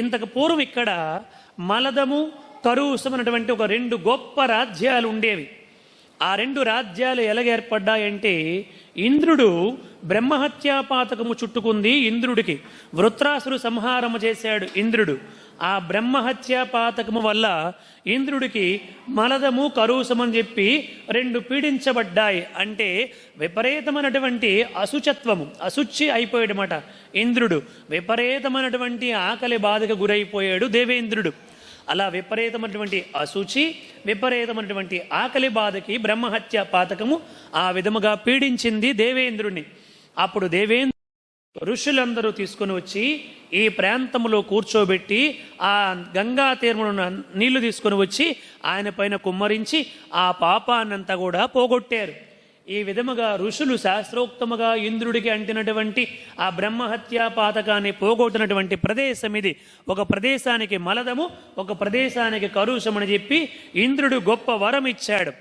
ఇంతకు పూర్వం ఇక్కడ మలదము కరువుసం అనేటువంటి ఒక రెండు గొప్ప రాజ్యాలు ఉండేవి. ఆ రెండు రాజ్యాలు ఎలాగ ఏర్పడ్డాయంటే ఇంద్రుడు బ్రహ్మహత్యాపాతకము చుట్టుకుంది ఇంద్రుడికి. వృత్రాసురు సంహారము చేశాడు ఇంద్రుడు. ఆ బ్రహ్మహత్యా పాతకము వల్ల ఇంద్రుడికి మలదము కరూసమని చెప్పి రెండు పీడించబడ్డాయి. అంటే విపరీతమైనటువంటి అశుచత్వము అశుచి అయిపోయాడనమాట ఇంద్రుడు. విపరీతమైనటువంటి ఆకలి బాధకు గురైపోయాడు దేవేంద్రుడు. అలా విపరీతమైనటువంటి అశుచి విపరీతమైనటువంటి ఆకలి బాధకి బ్రహ్మహత్య పాతకము ఆ విధముగా పీడించింది దేవేంద్రుడిని అప్పుడు దేవేంద్ర ఋషులందరూ తీసుకుని వచ్చి ఈ ప్రాంతంలో కూర్చోబెట్టి ఆ గంగా తీర్మున నీళ్ళు తీసుకుని వచ్చి ఆయన పైన కుమ్మరించి ఆ పాపాన్నంతా కూడా పోగొట్టారు. ఈ విధముగా ఋషులు శాస్త్రోక్తముగా ఇంద్రుడికి అంటినటువంటి ఆ బ్రహ్మహత్యా పాతకాన్ని పోగొట్టినటువంటి ప్రదేశం ఇది. ఒక ప్రదేశానికి మలదము ఒక ప్రదేశానికి కరుషమని చెప్పి ఇంద్రుడు గొప్ప వరం ఇచ్చాడు.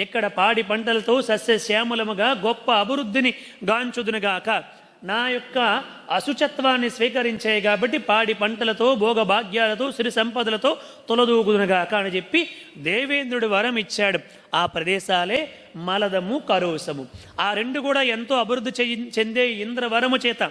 ఇక్కడ పాడి పంటలతో సస్యశ్యామలముగా గొప్ప అభివృద్ధిని గాంచుదునుగాక. నా యొక్క అశుచత్వాన్ని స్వీకరించాయి కాబట్టి పాడి పంటలతో భోగభాగ్యాలతో సిరి సంపదలతో తొలదూగుదునుగాక అని చెప్పి దేవేంద్రుడు వరం ఇచ్చాడు. ఆ ప్రదేశాలే మలదము కరోసము. ఆ రెండు కూడా ఎంతో అభివృద్ధి చెయ్యి- చెందే ఇంద్రవరము చేత.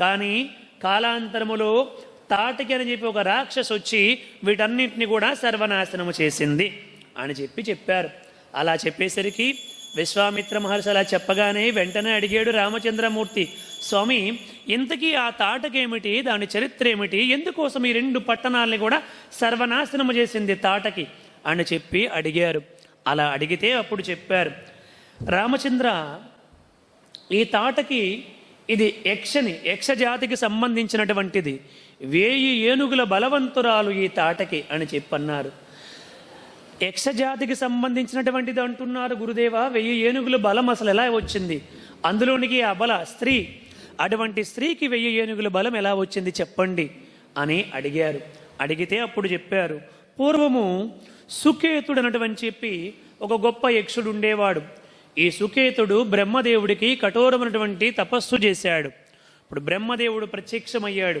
కానీ కాలాంతరములో తాటికి అని చెప్పి ఒక రాక్షసు వచ్చి వీటన్నిటిని కూడా సర్వనాశనము చేసింది అని చెప్పి చెప్పారు. అలా చెప్పేసరికి విశ్వామిత్ర మహర్షి అలా చెప్పగానే వెంటనే అడిగాడు రామచంద్రమూర్తి స్వామి ఇంతకీ ఆ తాటకేమిటి? దాని చరిత్ర ఏమిటి ఎందుకోసం ఈ రెండు పట్టణాలని కూడా సర్వనాశనము చేసింది తాటకి? అని చెప్పి అడిగారు. అలా అడిగితే అప్పుడు చెప్పారు రామచంద్ర ఈ తాటకి ఇది యక్షని యక్షజాతికి సంబంధించినటువంటిది. వేయి ఏనుగుల బలవంతురాలు ఈ తాటకి అని చెప్పన్నారు యక్షజాతికి సంబంధించినటువంటిది అంటున్నారు గురుదేవ వెయ్యి ఏనుగుల బలం అసలు ఎలా వచ్చింది? అందులోనికి ఆ బల స్త్రీ అటువంటి స్త్రీకి వెయ్యి ఏనుగుల బలం ఎలా వచ్చింది చెప్పండి అని అడిగారు. అడిగితే అప్పుడు చెప్పారు పూర్వము సుకేతుడు అనటువంటి చెప్పి ఒక గొప్ప యక్షుడు ఉండేవాడు. ఈ సుకేతుడు బ్రహ్మదేవుడికి కఠోరమైనటువంటి తపస్సు చేశాడు. ఇప్పుడు బ్రహ్మదేవుడు ప్రత్యక్షమయ్యాడు.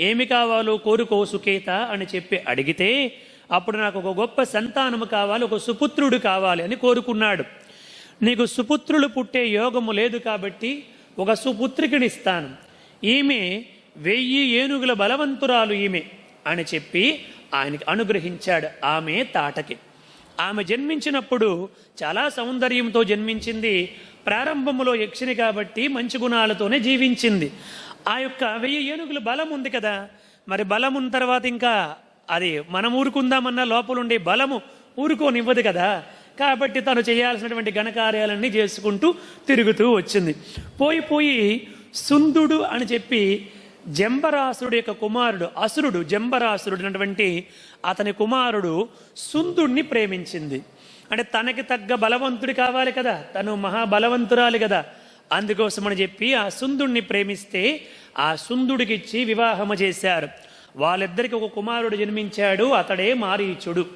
ఏమి కావాలో కోరుకో సుకేత అని చెప్పి అడిగితే అప్పుడు నాకు ఒక గొప్ప సంతానము కావాలి ఒక సుపుత్రుడు కావాలి అని కోరుకున్నాడు. నీకు సుపుత్రులు పుట్టే యోగము లేదు కాబట్టి ఒక సుపుత్రికినిస్తాను. ఈమె వెయ్యి ఏనుగుల బలవంతురాలు ఈమె అని చెప్పి ఆయనకి అనుగ్రహించాడు ఆమె తాటకి. ఆమె జన్మించినప్పుడు చాలా సౌందర్యంతో జన్మించింది ప్రారంభములో యక్షిని కాబట్టి మంచి గుణాలతోనే జీవించింది. ఆ యొక్క వెయ్యి ఏనుగుల బలం ఉంది కదా మరి బలం ఉన్న తర్వాత ఇంకా అది మనం ఊరుకుందామన్న లోపలుండే బలము ఊరుకోనివ్వదు కదా. కాబట్టి తను చేయాల్సినటువంటి ఘనకార్యాలన్నీ చేసుకుంటూ తిరుగుతూ వచ్చింది. పోయి పోయి సుందుడు అని చెప్పి జంబరాసురుడు యొక్క కుమారుడు అసురుడు జంబరాసురుడు అన్నటువంటి అతని కుమారుడు సుందుడిని ప్రేమించింది. అంటే తనకి తగ్గ బలవంతుడు కావాలి కదా తను మహాబలవంతురాలి కదా. అందుకోసమని చెప్పి ఆ సుందుడిని ప్రేమిస్తే ఆ సుందుడికి ఇచ్చి వివాహము చేశారు. వాళ్ళిద్దరికి ఒక కుమారుడు జన్మించాడు అతడే మారీచుడు.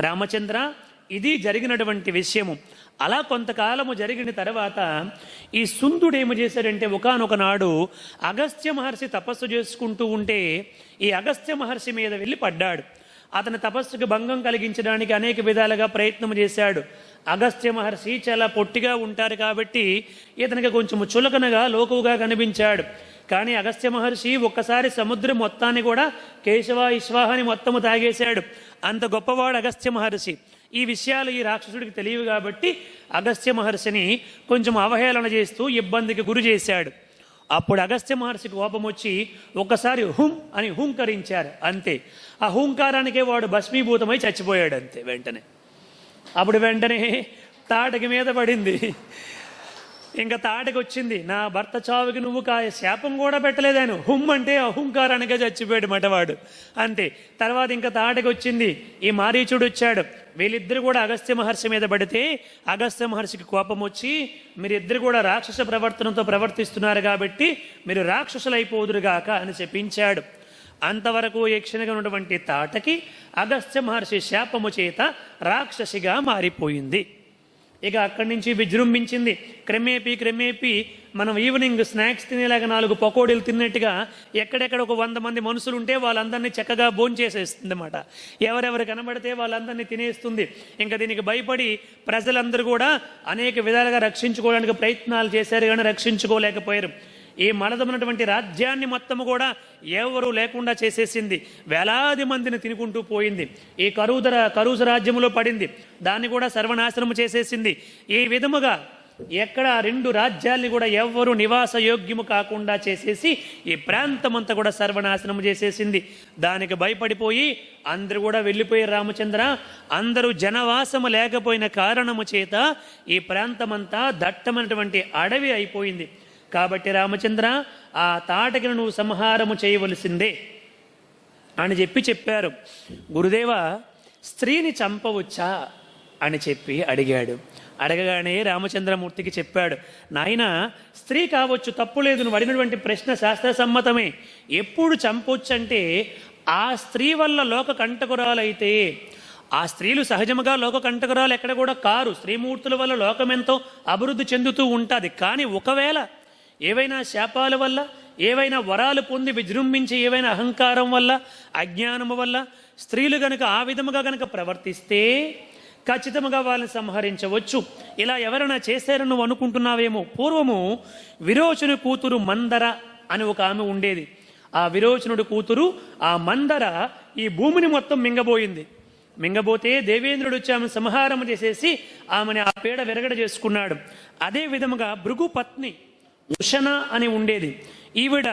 రామచంద్ర ఇది జరిగినటువంటి విషయము. అలా కొంతకాలము జరిగిన తర్వాత ఈ సుందుడు ఏమి చేశాడంటే ఒకనొక నాడు అగస్త్య మహర్షి తపస్సు చేసుకుంటూ ఉంటే ఈ అగస్త్య మహర్షి మీద వెళ్ళి పడ్డాడు. అతని తపస్సుకు భంగం కలిగించడానికి అనేక విధాలుగా ప్రయత్నం చేశాడు. అగస్త్య మహర్షి చాలా పొట్టిగా ఉంటారు కాబట్టి ఇతనికి కొంచెం చులకనగా లోకువుగా కనిపించాడు. కానీ అగస్త్య మహర్షి ఒక్కసారి సముద్రం మొత్తాన్ని కూడా కేశవ ఇశ్వాహని మొత్తము తాగేశాడు. అంత గొప్పవాడు అగస్త్య మహర్షి. ఈ విషయాలు ఈ రాక్షసుడికి తెలియవు కాబట్టి అగస్త్య మహర్షిని కొంచెం అవహేళన చేస్తూ ఇబ్బందికి గురి చేశాడు. అప్పుడు అగస్త్య మహర్షికి కోపం వచ్చి ఒక్కసారి హుం అని హుంకరించారు అంతే. ఆ హుంకారానికే వాడు భస్మీభూతమై చచ్చిపోయాడు అంతే వెంటనే. అప్పుడు వెంటనే తాటకి మీద పడింది. ఇంకా తాటకి వచ్చింది నా భర్త చావుకి నువ్వు కాయ శాపం కూడా పెట్టలేదాను. హుమ్ అంటే అహంకారానిగా చచ్చిపోయాడు మటవాడు. అంతే. తర్వాత ఇంకా తాటకి వచ్చింది ఈ మారీచుడు వచ్చాడు. వీళ్ళిద్దరు కూడా అగస్త్య మహర్షి మీద పడితే అగస్త్య మహర్షికి కోపం వచ్చి మీరిద్దరు కూడా రాక్షస ప్రవర్తనతో ప్రవర్తిస్తున్నారు కాబట్టి మీరు రాక్షసులైపోదురుగాక అని చెప్పించాడు. అంతవరకు యక్షణగా ఉన్నటువంటి తాటకి అగస్త్య మహర్షి శాపము చేత రాక్షసిగా మారిపోయింది. ఇక అక్కడి నుంచి విజృంభించింది. క్రమేపీ క్రమేపీ మనం ఈవినింగ్ స్నాక్స్ తినేలాగా నాలుగు పకోడీలు తిన్నట్టుగా ఎక్కడెక్కడ ఒక వంద మంది మనుషులు ఉంటే వాళ్ళందరినీ చక్కగా భోంచేసేస్తుంది అనమాట ఎవరెవరు కనబడితే వాళ్ళందరినీ తినేస్తుంది. ఇంకా దీనికి భయపడి ప్రజలందరూ కూడా అనేక విధాలుగా రక్షించుకోవడానికి ప్రయత్నాలు చేశారు కానీ రక్షించుకోలేకపోయారు. ఈ మలదమైనటువంటి రాజ్యాన్ని మొత్తము కూడా ఎవరూ లేకుండా చేసేసింది. వేలాది మందిని తినుకుంటూ పోయింది. ఈ కరువుదర కరువు రాజ్యములో పడింది. దాన్ని కూడా సర్వనాశనము చేసేసింది. ఈ విధముగా ఎక్కడ రెండు రాజ్యాల్ని కూడా ఎవ్వరు నివాస యోగ్యము కాకుండా చేసేసి ఈ ప్రాంతమంతా కూడా సర్వనాశనము చేసేసింది. దానికి భయపడిపోయి అందరూ కూడా వెళ్ళిపోయారు రామచంద్ర. అందరూ జనవాసము లేకపోయిన కారణము చేత ఈ ప్రాంతమంతా దట్టమైనటువంటి అడవి అయిపోయింది. కాబట్టి రామచంద్ర ఆ తాటకిని నువ్వు సంహారము చేయవలసిందే అని చెప్పి చెప్పారు. గురుదేవ స్త్రీని చంపవచ్చా అని చెప్పి అడిగాడు. అడగగానే రామచంద్రమూర్తికి చెప్పాడు నాయన స్త్రీ కావచ్చు తప్పు లేదు నువ్వు అడిగినటువంటి ప్రశ్న శాస్త్ర సమ్మతమే ఎప్పుడు చంపొచ్చు అంటే ఆ స్త్రీ వల్ల లోక కంటకురాలైతే ఆ స్త్రీలు సహజముగా లోక కంటకురాలు ఎక్కడ కూడా కారు. స్త్రీమూర్తుల వల్ల లోకం ఎంతో అభివృద్ధి చెందుతూ ఉంటుంది. కానీ ఒకవేళ ఏవైనా శాపాల వల్ల ఏవైనా వరాలు పొంది విజృంభించి ఏవైనా అహంకారం వల్ల అజ్ఞానము వల్ల స్త్రీలు గనుక ఆ విధముగా గనుక ప్రవర్తిస్తే ఖచ్చితంగా వాళ్ళని సంహరించవచ్చు. ఇలా ఎవరైనా చేశారని నువ్వు అనుకుంటున్నావేమో? పూర్వము విరోచను కూతురు మందర అని ఒక ఆమె ఉండేది. ఆ విరోచనుడు కూతురు ఆ మందర ఈ భూమిని మొత్తం మింగబోయింది. మింగబోతే దేవేంద్రుడు వచ్చి ఆమె సంహారం చేసేసి ఆమెని ఆ పేడ విరగడ చేసుకున్నాడు. అదే విధముగా భృగు పత్ని ఉషణ అని ఉండేది. ఈవిడ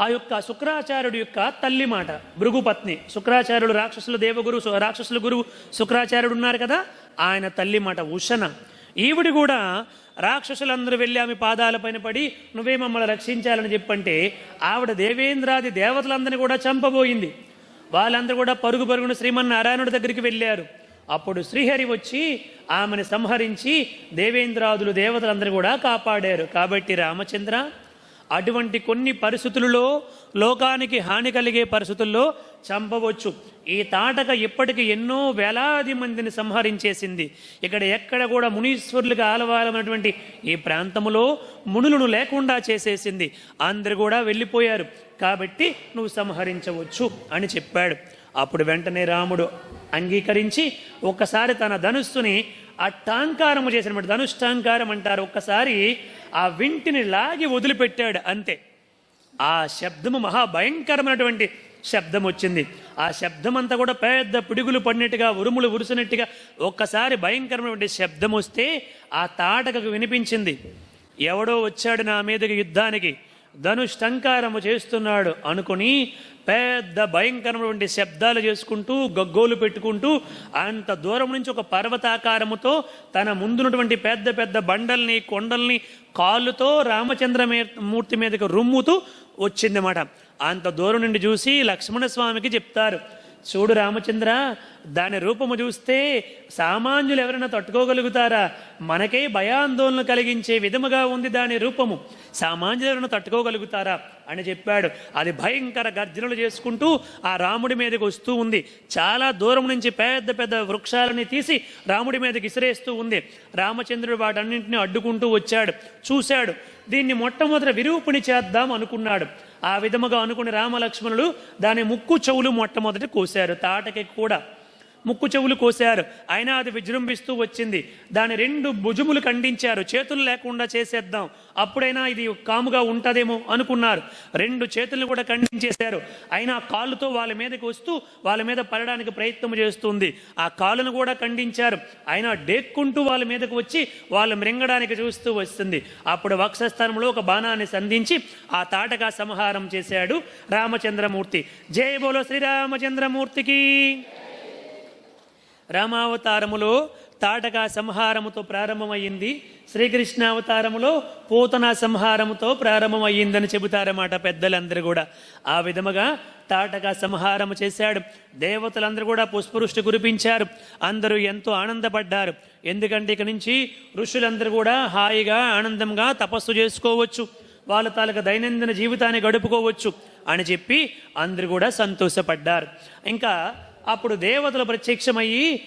ఆ యొక్క శుక్రాచార్యుడి యొక్క తల్లి మాట భృగుపత్ని శుక్రాచార్యుడు రాక్షసుల దేవగురు రాక్షసుల గురువు శుక్రాచార్యుడు ఉన్నారు కదా ఆయన తల్లి మాట ఉషణ. ఈవిడ కూడా రాక్షసులందరూ వెళ్ళి ఆమె పాదాలపైన పడి నువ్వే మమ్మల్ని రక్షించాలని చెప్పంటే ఆవిడ దేవేంద్రాది దేవతలందరినీ కూడా చంపబోయింది. వాళ్ళందరూ కూడా పరుగు పరుగున శ్రీమన్నారాయణుడి దగ్గరికి వెళ్ళారు. అప్పుడు శ్రీహరి వచ్చి ఆమెను సంహరించి దేవేంద్రాదులు దేవతలందరూ కూడా కాపాడారు. కాబట్టి రామచంద్ర అటువంటి కొన్ని పరిస్థితులలో లోకానికి హాని కలిగే పరిస్థితుల్లో చంపవచ్చు. ఈ తాటక ఇప్పటికి ఎన్నో వేలాది మందిని సంహరించేసింది. ఇక్కడ ఎక్కడ కూడా మునీశ్వరులుగా ఆలవాలమైనటువంటి ఈ ప్రాంతములో మునులను లేకుండా చేసేసింది. అందరు కూడా వెళ్ళిపోయారు. కాబట్టి నువ్వు సంహరించవచ్చు అని చెప్పాడు. అప్పుడు వెంటనే రాముడు అంగీకరించి ఒక్కసారి తన ధనుస్సుని అట్టాంకారము చేసినటువంటి ధనుష్టాంకారం అంటారు. ఒక్కసారి ఆ వింటిని లాగి వదిలిపెట్టాడు అంతే. ఆ శబ్దము మహాభయంకరమైనటువంటి శబ్దం వచ్చింది. ఆ శబ్దం అంతా కూడా పెద్ద పిడుగులు పడినట్టుగా ఉరుములు ఉరుసినట్టుగా ఒక్కసారి భయంకరమైనటువంటి శబ్దం వస్తే ఆ తాటకకు వినిపించింది. ఎవడో వచ్చాడు నా మీదకి యుద్ధానికి. ధనుష్టంకారము చేస్తున్నాడు అనుకుని పెద్ద భయంకరమైనటువంటి శబ్దాలు చేసుకుంటూ గగ్గోలు పెట్టుకుంటూ అంత దూరం నుంచి ఒక పర్వతాకారముతో తన ముందున్నటువంటి పెద్ద పెద్ద బండల్ని కొండల్ని కాళ్ళుతో రామచంద్ర మూర్తి మీదకి రుమ్ముతూ వచ్చిందన్నమాట. అంత దూరం నుండి చూసి లక్ష్మణ స్వామికి చెప్తారు చూడు రామచంద్ర దాని రూపము చూస్తే సామాన్యులు ఎవరైనా తట్టుకోగలుగుతారా? మనకే భయాందోళన కలిగించే విధముగా ఉంది దాని రూపము. సామాన్యులు ఎవరైనా తట్టుకోగలుగుతారా? అని చెప్పాడు. అది భయంకర గర్జనలు చేసుకుంటూ ఆ రాముడి మీదకి వస్తూ ఉంది. చాలా దూరం నుంచి పెద్ద పెద్ద వృక్షాలని తీసి రాముడి మీదకి ఇసిరేస్తూ ఉంది. రామచంద్రుడు వాటన్నింటినీ అడ్డుకుంటూ వచ్చాడు. చూశాడు. దీన్ని మొట్టమొదట విరూపుని చేద్దాం అనుకున్నాడు. ఆ విధముగా అనుకుని రామలక్ష్మణులు దాని ముక్కు చెవులు మొట్టమొదటి కోశారు. తాటకి కూడా ముక్కు చెవులు కోశారు. అయినా అది విజృంభిస్తూ వచ్చింది. దాని రెండు భుజములు ఖండించారు. చేతులు లేకుండా చేసేద్దాం. అప్పుడైనా ఇది కాముగా ఉంటుందేమో అనుకున్నారు. రెండు చేతులను కూడా ఖండించేశారు. అయినా కాళ్ళుతో వాళ్ళ మీదకి వస్తూ వాళ్ళ మీద పడడానికి ప్రయత్నం చేస్తుంది. ఆ కాళ్ళను కూడా ఖండించారు. అయినా డేక్కుంటూ వాళ్ళ మీదకి వచ్చి వాళ్ళు మృంగడానికి చూస్తూ వస్తుంది. అప్పుడు వక్షస్థానంలో ఒక బాణాన్ని సంధించి ఆ తాటగా సంహారం చేశాడు రామచంద్రమూర్తి. జయ బోలో శ్రీరామచంద్రమూర్తికి. రామావతారములో తాటక సంహారముతో ప్రారంభమయ్యింది. శ్రీకృష్ణ అవతారములో పూతన సంహారముతో ప్రారంభమయ్యిందని చెబుతారన్నమాట పెద్దలందరూ కూడా. ఆ విధముగా తాటక సంహారము చేశాడు. దేవతలందరూ కూడా పుష్పవృష్టి కురిపించారు. అందరూ ఎంతో ఆనందపడ్డారు. ఎందుకంటే ఇక నుంచి ఋషులందరూ కూడా హాయిగా ఆనందంగా తపస్సు చేసుకోవచ్చు. వాళ్ళ తాలూకా దైనందిన జీవితాన్ని గడుపుకోవచ్చు అని చెప్పి అందరూ కూడా సంతోషపడ్డారు. ఇంకా అప్పుడు దేవతలు ప్రత్యక్షమయ్యి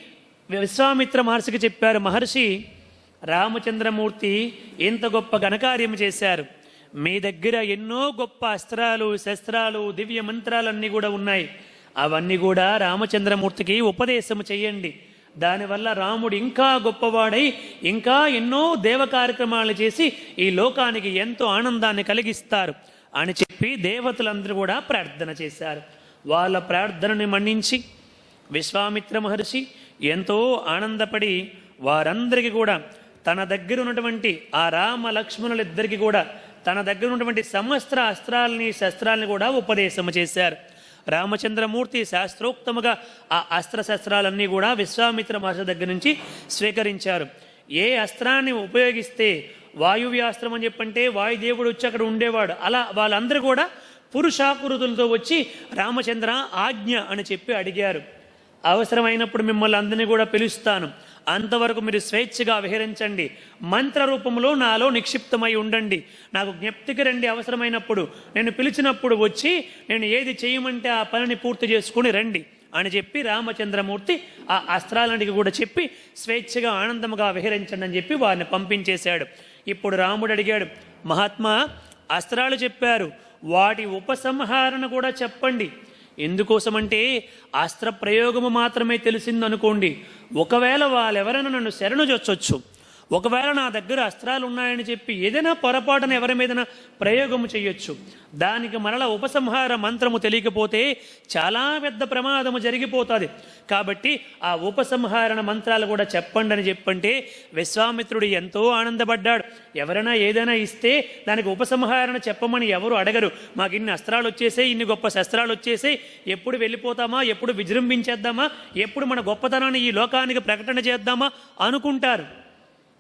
విశ్వామిత్ర మహర్షికి చెప్పారు మహర్షి రామచంద్రమూర్తి ఎంత గొప్ప ఘనకార్యం చేశారు. మీ దగ్గర ఎన్నో గొప్ప అస్త్రాలు శస్త్రాలు దివ్య మంత్రాలన్నీ కూడా ఉన్నాయి. అవన్నీ కూడా రామచంద్రమూర్తికి ఉపదేశం చేయండి. దానివల్ల రాముడు ఇంకా గొప్పవాడై ఇంకా ఎన్నో దేవ కార్యక్రమాలు చేసి ఈ లోకానికి ఎంతో ఆనందాన్ని కలిగిస్తారు అని చెప్పి దేవతలందరూ కూడా ప్రార్థన చేశారు. వాళ్ళ ప్రార్థనని మన్నించి విశ్వామిత్ర మహర్షి ఎంతో ఆనందపడి వారందరికీ కూడా తన దగ్గర ఉన్నటువంటి ఆ రామ లక్ష్మణులిద్దరికీ కూడా తన దగ్గర ఉన్నటువంటి సమస్త అస్త్రాలని శస్త్రాలని కూడా ఉపదేశం చేశారు. రామచంద్రమూర్తి శాస్త్రోక్తముగా ఆ అస్త్రశస్త్రాలన్నీ కూడా విశ్వామిత్ర మహర్షి దగ్గర నుంచి స్వీకరించారు. ఏ అస్త్రాన్ని ఉపయోగిస్తే వాయువ్యాస్త్రం అని చెప్పంటే వాయుదేవుడు వచ్చి అక్కడ ఉండేవాడు. అలా వాళ్ళందరూ కూడా పురుషాకృతులతో వచ్చి రామచంద్ర ఆజ్ఞ అని చెప్పి అడిగారు. అవసరమైనప్పుడు మిమ్మల్ని అందరినీ కూడా పిలుస్తాను. అంతవరకు మీరు స్వేచ్ఛగా విహరించండి. మంత్ర రూపంలో నాలో నిక్షిప్తమై ఉండండి. నాకు జ్ఞప్తికి రండి అవసరమైనప్పుడు. నేను పిలిచినప్పుడు వచ్చి నేను ఏది చేయమంటే ఆ పనిని పూర్తి చేసుకుని రండి అని చెప్పి రామచంద్రమూర్తి ఆ అస్త్రాలనికి కూడా చెప్పి స్వేచ్ఛగా ఆనందముగా విహరించండి అని చెప్పి వారిని పంపించేశాడు. ఇప్పుడు రాముడు అడిగాడు మహాత్మా అస్త్రాలు చెప్పారు. వాటి ఉపసంహరణ కూడా చెప్పండి. ఎందుకోసమంటే అస్త్ర ప్రయోగము మాత్రమే తెలిసిందనుకోండి. ఒకవేళ వాళ్ళెవరైనా నన్ను శరణు చొచ్చొచ్చు ఒకవేళ నా దగ్గర అస్త్రాలు ఉన్నాయని చెప్పి ఏదైనా పొరపాటున ఎవరి మీద ప్రయోగము చేయొచ్చు. దానికి మరల ఉపసంహార మంత్రము తెలియకపోతే చాలా పెద్ద ప్రమాదము జరిగిపోతుంది. కాబట్టి ఆ ఉపసంహారణ మంత్రాలు కూడా చెప్పండి అని చెప్పంటే విశ్వామిత్రుడు ఎంతో ఆనందపడ్డాడు. ఎవరైనా ఏదైనా ఇస్తే దానికి ఉపసంహారణ చెప్పమని ఎవరు అడగరు. మాకు ఇన్ని అస్త్రాలు వచ్చేసాయి ఇన్ని గొప్ప శస్త్రాలు వచ్చేసాయి. ఎప్పుడు వెళ్ళిపోతామా? ఎప్పుడు విజృంభించేద్దామా? ఎప్పుడు మన గొప్పతనాన్ని ఈ లోకానికి ప్రకటన చేద్దామా? అనుకుంటారు.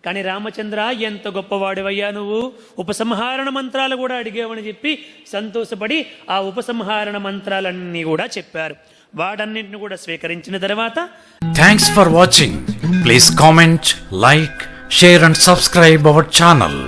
కానీ రామచంద్ర ఎంత గొప్పవాడివయ్యా నువ్వు? ఉపసంహారణ మంత్రాలు కూడా అడిగావని చెప్పి సంతోషపడి ఆ ఉపసంహారణ మంత్రాలన్నీ కూడా చెప్పారు. వాటన్నింటిని కూడా స్వీకరించిన తర్వాత thanks for watching please comment like share and subscribe our channel